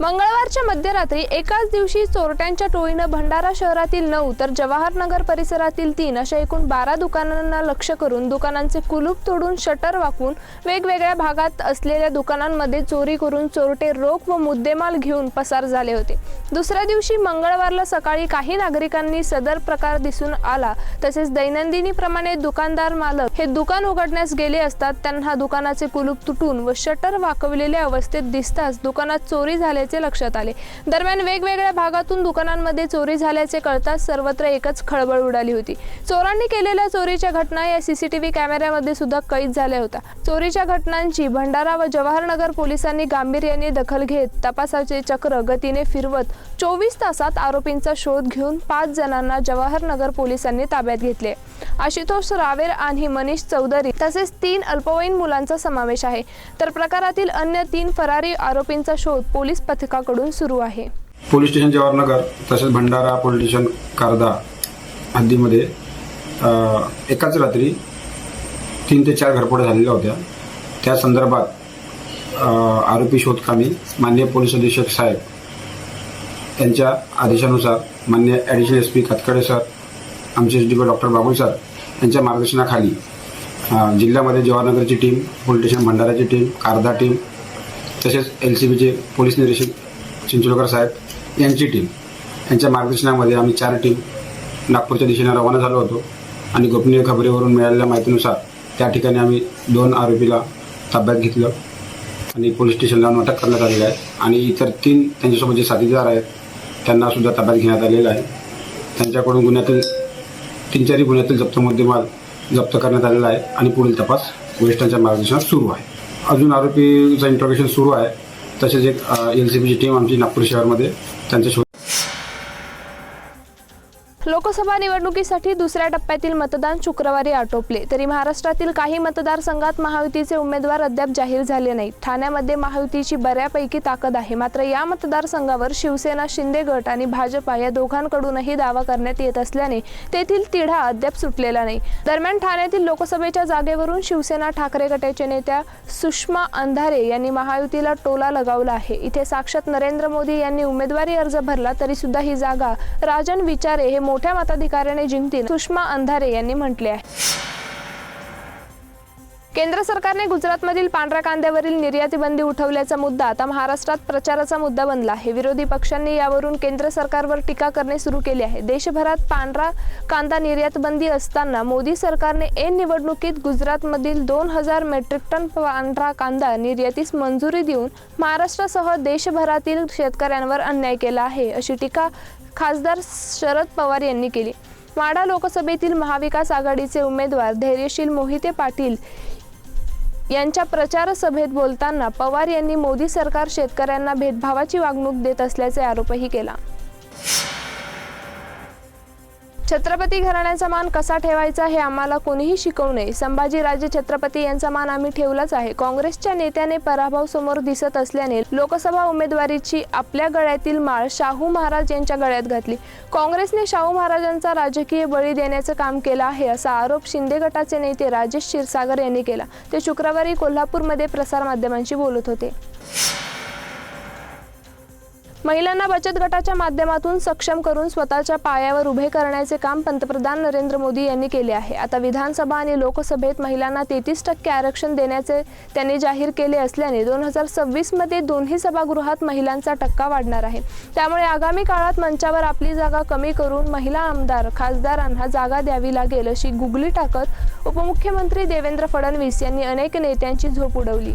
मंगळवारच्या मध्यरात्री एकाच दिवशी चोरट्यांच्या टोळीनं भंडारा शहरातील नऊ तर जवाहरनगर परिसरातील तीन अशा एकूण बारा दुकानांना लक्ष करून दुकानांचे कुलूप तोडून शटर वाकवून वेगवेगळ्या भागात असलेल्या दुकानांमध्ये चोरी करून चोरटे रोख व मुद्देमाल घेऊन पसार झाले होते. दुसऱ्या दिवशी मंगळवारला सकाळी काही नागरिकांनी सदर प्रकार दिसून आला. तसेच दैनंदिनीप्रमाणे दुकानदार मालक हे दुकान उघडण्यास गेले असतात त्यांना दुकानाचे कुलूप तुटून व शटर वाकवलेल्या अवस्थेत दिसताच दुकानात चोरी झाल्याचे लक्षात आले. दरम्यान वेगवेगळ्या भागातून दुकानांमध्ये चोरी झाल्याचे कळताच सर्वत्र एकच खळबळ उडाली होती. चोरांनी केलेल्या चोरीच्या घटना या सीसीटीव्ही कॅमेऱ्यामध्ये सुद्धा कैद झाल्या होत्या. चोरीच्या घटनांची भंडारा व जवाहरनगर पोलिसांनी गांभीर्याने दखल घेत तपासाचे चक्र गतीने फिरवत चोवीस तासात आरोपींचा शोध घेऊन पाच जणांना जवाहरनगर पोलिसांनी ताब्यात घेतले. आशुतोष रावेर आणि मनीष चौधरी तसेच तीन अल्पवयीन मुलांचा समावेश आहे. तर प्रकारातील अन्य तीन फरारी आरोपींचा शोध पोलीस पथकाकडून सुरू आहे. पोलीस स्टेशन जवाहरनगर तसेच भंडारा पोलीस स्टेशन कारदा हद्दीमध्ये एकाच रात्री तीन ते चार घरपोड्या झालेल्या होत्या. त्या संदर्भात आरोपी शोधकामी मान्य पोलीस अधीक्षक साहेब यांच्या आदेशानुसार मान्य additional S P Katkade sir आमचे S D P doctor Babu sir यांच्या मार्गदर्शनाखाली जिल्ह्यामध्ये जवाहरनगरची टीम पोलीस स्टेशन भंडाराची टीम कारदा टीम तसेच एल सी बीचे पोलीस निरीक्षक चिंचोलकर साहेब यांची टीम यांच्या मार्गदर्शनामध्ये आम्ही चार टीम नागपूरच्या दिशेने रवाना झालो होतो. आणि गोपनीय खबरीवरून मिळालेल्या माहितीनुसार त्या ठिकाणी आम्ही दोन आरोपीला ताब्यात घेतलं आणि पोलीस स्टेशनला अटक करण्यात आलेली आहे. आणि इतर तीन त्यांच्यासोबत जे साथीदार आहेत त्यांना सुद्धा ताब्यात घेण्यात आलेलं आहे. त्यांच्याकडून गुन्ह्यातील तीन चारही गुन्ह्यातील जप्त मुद्देमाल जप्त करण्यात आलेला आहे. आणि पुढील तपास वरिष्ठांच्या मार्गदर्शनात सुरू आहे. अजून आरोपीचं इंट्रोगेशन सुरू आहे. तसेच एक एल सी बीची टीम आमची नागपूर शहरमध्ये त्यांच्या शोध लोकसभा निवडणुकीसाठी दुसऱ्या टप्प्यातील मतदान शुक्रवारी आटोपले. तरी महाराष्ट्रातील काही मतदारसंघात महायुतीचे उमेदवार अद्याप जाहीर झाले नाहीत. ठाण्यामध्ये महायुतीची बऱ्यापैकी ताकद आहे. मात्र या मतदारसंघावर शिवसेना शिंदे गट आणि भाजपा या दोघांकडूनही दावा करण्यात येत असल्याने तेथील तिढा अद्याप सुटलेला नाही. दरम्यान ठाण्यातील लोकसभेच्या जागेवरून शिवसेना ठाकरे गटाच्या नेत्या सुषमा अंधारे यांनी महायुतीला टोला लगावला आहे. इथे साक्षात नरेंद्र मोदी यांनी उमेदवारी अर्ज भरला तरी सुद्धा ही जागा राजन विचारे हे मोठ्या मताधिकाऱ्याने जिंकतील सुषमा अंधारे यांनी म्हटले आहे. केंद्र सरकारने गुजरातमधील पांढऱ्या कांद्यावरील निर्यातीबंदी उठवल्याचा मुद्दा आता महाराष्ट्रात प्रचाराचा मुद्दा बनला आहे. विरोधी पक्षांनी यावरून केंद्र सरकारवर टीका करणे सुरू केले आहे. देशभरात पांढरा कांदा निर्यात बंदी असताना मोदी सरकारने ऐन निवडणुकीत गुजरातमधील दोन हजार मेट्रिक टन पांढरा कांदा निर्यातीस मंजुरी देऊन महाराष्ट्रासह देशभरातील शेतकऱ्यांवर अन्याय केला आहे अशी टीका खासदार शरद पवार यांनी केली. माडा लोकसभेतील महाविकास आघाडीचे उमेदवार धैर्यशील मोहिते पाटील यांच्या प्रचार सभेत बोलताना पवार यांनी मोदी सरकार शेतकऱ्यांना भेदभावाची वागणूक देत असल्याचे आरोपही केला. छत्रपती घराण्याचा मान कसा ठेवायचा हे आम्हाला कोणीही शिकवू नये. संभाजीराजे छत्रपती यांचा मान आम्ही ठेवलाच आहे. काँग्रेसच्या नेत्याने पराभव समोर दिसत असल्याने लोकसभा उमेदवारीची आपल्या गळ्यातील माळ शाहू महाराज यांच्या गळ्यात घातली. काँग्रेसने शाहू महाराजांचा राजकीय बळी देण्याचं काम केलं आहे असा आरोप शिंदे गटाचे नेते राजेश क्षीरसागर यांनी केला. ते शुक्रवारी कोल्हापूरमध्ये प्रसारमाध्यमांशी बोलत होते. महिलांना बचत गटाच्या माध्यमातून सक्षम करून स्वतःच्या पायावर उभे करण्याचे काम पंतप्रधान नरेंद्र मोदी यांनी केले आहे. आता विधानसभा आणि लोकसभेत महिलांना तेहतीस टक्के आरक्षण देण्याचे त्यांनी जाहीर केले असल्याने दोन हजार सव्वीसमध्ये दोन्ही सभागृहात महिलांचा टक्का वाढणार आहे. त्यामुळे आगामी काळात मंचावर आपली जागा कमी करून महिला आमदार खासदारांना जागा द्यावी लागेल अशी गुगली टाकत उपमुख्यमंत्री देवेंद्र फडणवीस यांनी अनेक नेत्यांची झोप उडवली.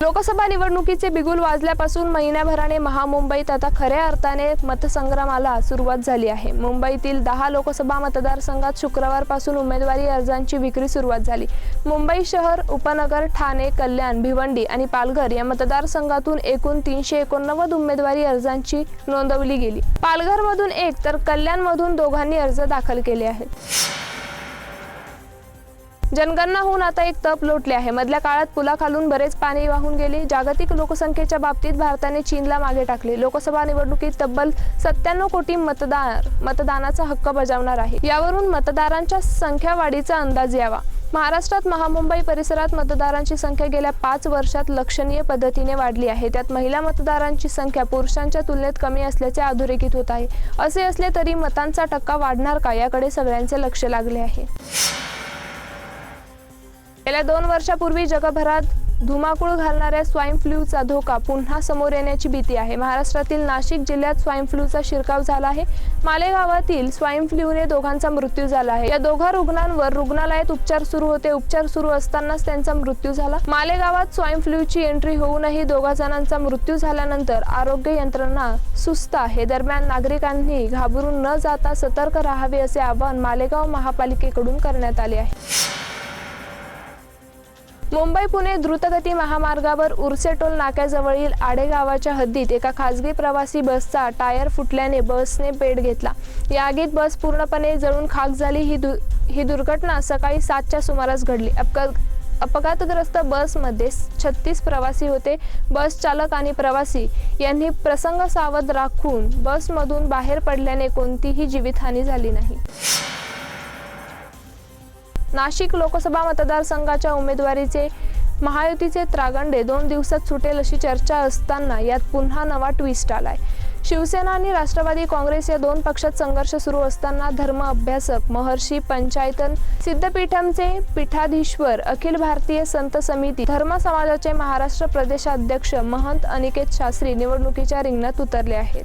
लोकसभा निवडणुकीचे बिगुल वाजल्यापासून महिन्याभराने महामुंबईत आता खऱ्या अर्थाने मतसंग्रामाला सुरुवात झाली आहे. मुंबईतील दहा लोकसभा मतदारसंघात शुक्रवारपासून उमेदवारी अर्जांची विक्री सुरुवात झाली. मुंबई शहर उपनगर ठाणे कल्याण भिवंडी आणि पालघर या मतदारसंघातून एकूण तीनशे एकोणनव्वद उमेदवारी अर्जांची नोंदवली गेली. पालघरमधून एक तर कल्याणमधून दोघांनी अर्ज दाखल केले आहेत. जनगणना होऊन आता एक तप लोटले आहे. मधल्या काळात पुलाखालून बरेच पाणी वाहून गेले. जागतिक लोकसंख्येच्या बाबतीत भारताने चीनला मागे टाकले. लोकसभा निवडणुकीत तब्बल सत्त्याण्णव कोटी मतदार मतदानाचा हक्क बजावणार आहे. यावरून मतदारांच्या संख्या वाढीचा अंदाज यावा. महाराष्ट्रात महामुंबई परिसरात मतदारांची संख्या गेल्या पाच वर्षात लक्षणीय पद्धतीने वाढली आहे. त्यात महिला मतदारांची संख्या पुरुषांच्या तुलनेत कमी असल्याचे अधोरेखित होत आहे. असे असले तरी मतांचा टक्का वाढणार का याकडे सगळ्यांचे लक्ष लागले आहे. गेल्या दोन वर्षापूर्वी जगभरात धुमाकूळ घालणाऱ्या स्वाईन फ्लूचा धोका पुन्हा समोर येण्याची भीती आहे. महाराष्ट्रातील नाशिक जिल्ह्यात स्वाईन फ्लूचा शिरकाव झाला आहे. मालेगावातील स्वाईन फ्लूने दोघांचा मृत्यू झाला आहे. या दोघा रुग्णांवर रुग्णालयात उपचार सुरू होते. उपचार सुरू असतानाच त्यांचा मृत्यू झाला. मालेगावात स्वाईन फ्लूची एंट्री होऊनही दोघा जणांचा मृत्यू झाल्यानंतर आरोग्य यंत्रणा सुस्त आहे. दरम्यान नागरिकांनी घाबरून न जाता सतर्क राहावे असे आवाहन मालेगाव महापालिकेकडून करण्यात आले आहे. मुंबई पुणे द्रुतगती महामार्गावर उर्सेटोल नाक्याजवळील आडेगावाच्या हद्दीत एका खासगी प्रवासी बसचा टायर फुटल्याने बसने पेट घेतला. या आगीत बस पूर्णपणे जळून खाक झाली. ही दु ही दुर्घटना सकाळी सातच्या सुमारास घडली. अपघात अपघातग्रस्त बसमध्ये छत्तीस प्रवासी होते. बस चालक आणि प्रवासी यांनी प्रसंग सावध राखून बसमधून बाहेर पडल्याने कोणतीही जीवितहानी झाली नाही. नाशिक लोकसभा मतदारसंघाच्या उमेदवारीचे महायुतीचे त्रागंडे दोन दिवसात सुटेल अशी चर्चा असताना यात पुन्हा नवा ट्विस्ट आलाय. शिवसेना आणि राष्ट्रवादी काँग्रेस या दोन पक्षात संघर्ष सुरू असताना धर्म अभ्यासक महर्षी पंचायतन सिद्धपीठमचे पीठाधीश्वर अखिल भारतीय संत समिती धर्म समाजाचे महाराष्ट्र प्रदेशाध्यक्ष महंत अनिकेत शास्त्री निवडणुकीच्या रिंगणात उतरले आहेत.